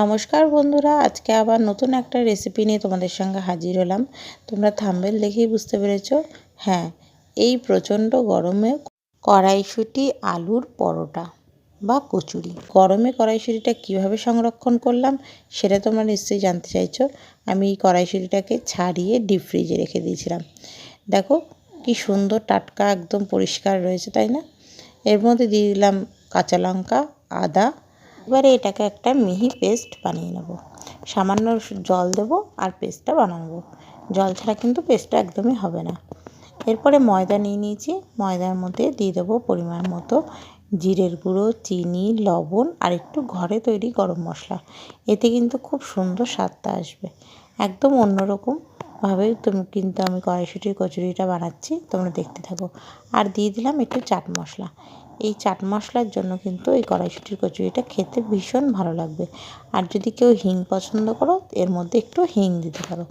নমস্কার বন্ধুরা, আজকে আবার নতুন একটা রেসিপি নিয়ে তোমাদের সঙ্গে হাজির হলাম। তোমরা থাম্বেল দেখেই বুঝতে পেরেছ। হ্যাঁ এই প্রচণ্ড গরমে কড়াইশুঁটি, আলুর পরোটা বা কচুরি। গরমে কড়াইশুঁটিটা কীভাবে সংরক্ষণ করলাম সেটা তোমরা নিশ্চয়ই জানতে চাইছো। আমি এই কড়াইশুঁটিটাকে ছাড়িয়ে ডিপ ফ্রিজে রেখে দিয়েছিলাম। দেখো, কি সুন্দর টাটকা একদম পরিষ্কার রয়েছে, তাই না? এর মধ্যে দিয়ে দিলাম কাঁচা লঙ্কা, আদা এবারে এটাকে একটা মিহি পেস্ট বানিয়ে নেব। সামান্য জল দেব আর পেস্টটা বানাবো। জল ছাড়া কিন্তু পেস্টটা একদমই হবে না। এরপরে ময়দা নিয়ে নিয়েছি। ময়দার মধ্যে দিয়ে দেবো পরিমাণ মতো জিরের গুঁড়ো, চিনি, লবণ আর একটু ঘরে তৈরি গরম মশলা। এতে কিন্তু খুব সুন্দর স্বাদটা আসবে। একদম অন্যরকমভাবে তুমি কিন্তু আমি কড়াইশুটির কচুরিটা বানাচ্ছি, তোমরা দেখতে থাকো। আর দিয়ে দিলাম একটু চাট মশলা। এই চাট মশলার জন্য কিন্তু এই কড়াইশুটির কচুরিটা খেতে ভীষণ ভালো লাগবে। আর যদি কেউ হিং পছন্দ করো, এর মধ্যে একটু হিং দিতে পারো।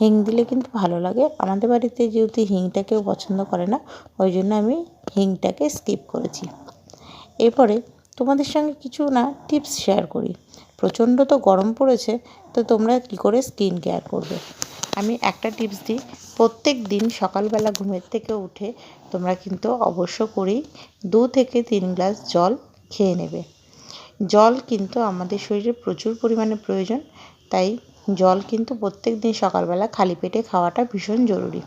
হিং দিলে কিন্তু ভালো লাগে। আমাদের বাড়িতে যেহেতু হিংটা কেউ পছন্দ করে না, ওই জন্য আমি হিংটাকে স্কিপ করেছি। এরপরে তোমাদের সঙ্গে কিছু না টিপস শেয়ার করি। প্রচণ্ড তো গরম পড়েছে, তো তোমরা কী করে স্কিন কেয়ার করবে? আমি একটা টিপস দিই প্রত্যেক দিন সকালবেলা ঘুমের থেকে উঠে তোমরা কিন্তু অবশ্য করেই দু থেকে তিন গ্লাস জল খেয়ে নেবে। জল কিন্তু আমাদের শরীরে প্রচুর পরিমাণে প্রয়োজন তাই জল কিন্তু প্রত্যেক দিন সকালবেলা খালি পেটে খাওয়াটা ভীষণ জরুরি।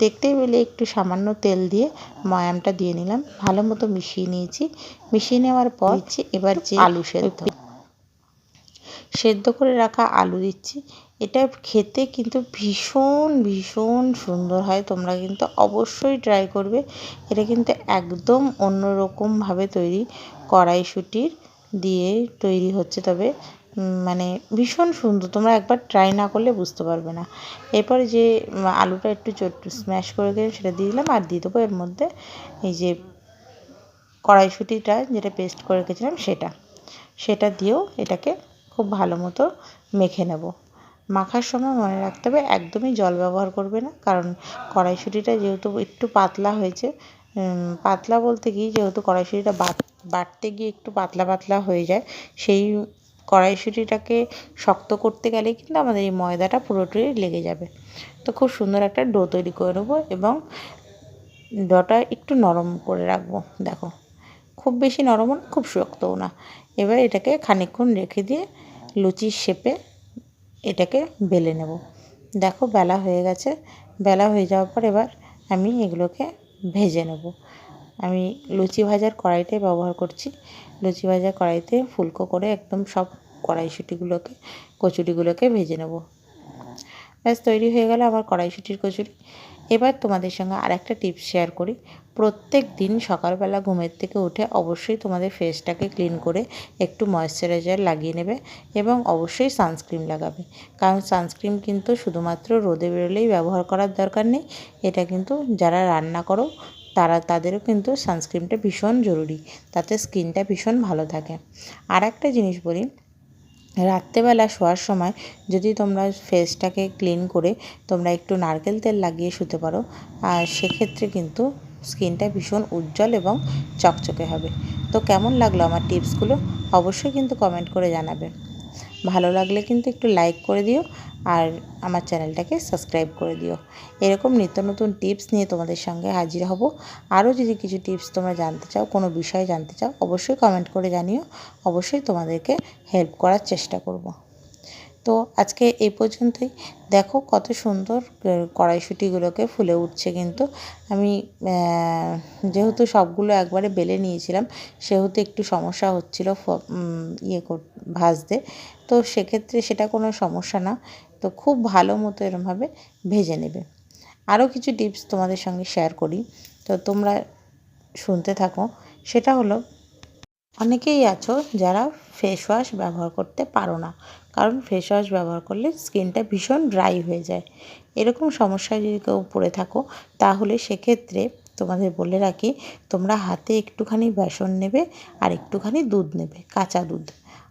দেখতেই পেলে একটু সামান্য তেল দিয়ে ময়ামটা দিয়ে নিলাম ভালো মতো মিশিয়ে নিয়েছি। মিশিয়ে নেওয়ার পর এবার যে আলু সেদ্ধ। সেদ্ধ করে রাখা আলু দিচ্ছি এটা খেতে কিন্তু ভীষণ ভীষণ সুন্দর হয়। তোমরা কিন্তু অবশ্যই ট্রাই করবে। এটা কিন্তু একদম অন্যরকমভাবে তৈরি কড়াইশুঁটির দিয়ে তৈরি হচ্ছে। তবে মানে ভীষণ সুন্দর। তোমরা একবার ট্রাই না করলে বুঝতে পারবে না। এরপরে যে আলুটা একটু স্ম্যাশ করে দিয়ে সেটা দিয়ে দিলাম আর দিয়ে দেবো এর মধ্যে এই যে কড়াইশুঁটিটা যেটা পেস্ট করে রেখেছিলাম সেটা। সেটা দিয়েও এটাকে খুব ভালো মতো মেখে নেব। মাখার সময় মনে রাখতে হবে, একদমই জল ব্যবহার করবে না। কারণ কড়াইশুঁটিটা যেহেতু একটু পাতলা হয়েছে পাতলা বলতে কি, যেহেতু কড়াইশুঁটিটা বাট বাটতে গিয়ে একটু পাতলা পাতলা হয়ে যায়, সেই কড়াইশুঁটিটাকে শক্ত করতে গেলে কিন্তু আমাদের এই ময়দাটা পুরোটাই লেগে যাবে। তো খুব সুন্দর একটা ডো তৈরি করে নেব এবং ডোটা একটু নরম করে রাখব, দেখো। খুব বেশি নরমও না, খুব শক্তও না। এবার এটাকে খানিকক্ষণ রেখে দিয়ে লুচির শেপে এটাকে বেলে নেব। দেখো বেলা হয়ে গেছে। বেলা হয়ে যাওয়ার পর এবার আমি এগুলোকে ভেজে নেব। আমি লুচি ভাজার কড়াইটাই ব্যবহার করছি। লুচি ভাজার কড়াইতে ফুলকো করে একদম সব কড়াইশুঁটিগুলোকে, কচুরিগুলোকে ভেজে নেব। ব্যাস, তৈরি হয়ে গেল আমার কড়াইশুঁটির কচুরি। এবার তোমাদের সঙ্গে আর একটা টিপস শেয়ার করি। প্রত্যেক দিন সকালবেলা ঘুমের থেকে উঠে অবশ্যই তোমাদের ফেসটাকে ক্লিন করে একটু ময়েশ্চারাইজার লাগিয়ে নেবে এবং অবশ্যই সানস্ক্রিন লাগাবে। কারণ সানস্ক্রিন কিন্তু শুধুমাত্র রোদে বেরোলেই ব্যবহার করার দরকার নেই, এটা কিন্তু যারা রান্না করো, তারা, তাদেরও কিন্তু সানস্ক্রিনটা ভীষণ জরুরি। তাতে স্কিনটা ভীষণ ভালো থাকে। আর একটা জিনিস বলি রাত্রেবেলা শোয়ার সময় যদি তোমরা ফেসটাকে ক্লিন করে তোমরা একটু নারকেল তেল লাগিয়ে শুতে পারো, আর সেক্ষেত্রে কিন্তু স্কিনটা ভীষণ উজ্জ্বল এবং চকচকে হবে। তো কেমন লাগল আমার টিপসগুলো? অবশ্যই কিন্তু কমেন্ট করে জানাবে। ভালো লাগলে কিন্তু একটু লাইক করে দিও আর আমার চ্যানেলটাকে সাবস্ক্রাইব করে দিও। এরকম নিত্য নতুন টিপস নিয়ে তোমাদের সঙ্গে হাজির হব। আরও যদি কিছু টিপস তোমরা জানতে চাও, কোনো বিষয়ে জানতে চাও, অবশ্যই কমেন্ট করে জানিও। অবশ্যই তোমাদেরকে হেল্প করার চেষ্টা করব। তো আজকে এই পর্যন্তই। দেখো কত সুন্দর কড়াইশুঁটিগুলোকে ফুলে উঠছে কিন্তু। আমি যেহেতু সবগুলো একবারে বেলে নিয়েছিলাম, সেহেতু একটু সমস্যা হচ্ছিল ইয়ে ভাজতে। তো সেক্ষেত্রে সেটা কোনো সমস্যা না। তো খুব ভালো মতো এরমভাবে ভেজে নেবে। আরও কিছু টিপস তোমাদের সঙ্গে শেয়ার করি। তো তোমরা শুনতে থাকো। সেটা হলো অনেকেই আছো যারা ফেস ওয়াশ ব্যবহার করতে পারো না। কারণ ফেস ওয়াশ ব্যবহার করলে স্কিনটা ভীষণ ড্রাই হয়ে যায়। এরকম সমস্যায় যদি কেউ পড়ে থাকো, তাহলে সেক্ষেত্রে তোমাদের বলে রাখি, তোমরা হাতে একটুখানি বেসন নেবে আর একটুখানি দুধ নেবে, কাঁচা দুধ।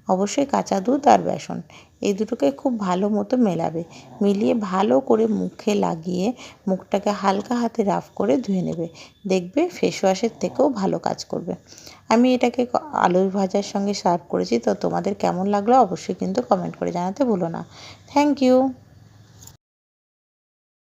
অবশ্যই কাঁচা দুধ আর বেসন। এই দুটোকে খুব ভালো মতো মেলাবে। মিলিয়ে ভালো করে মুখে লাগিয়ে মুখটাকে হালকা হাতে রাফ করে ধুয়ে নেবে। দেখবে ফেস ওয়াশের থেকেও ভালো কাজ করবে। আমি এটাকে আলুর ভাজার সঙ্গে সার্ভ করেছি, তো তোমাদের কেমন লাগল অবশ্যই কিন্তু কমেন্ট করে জানাতে ভুলো না। Thank you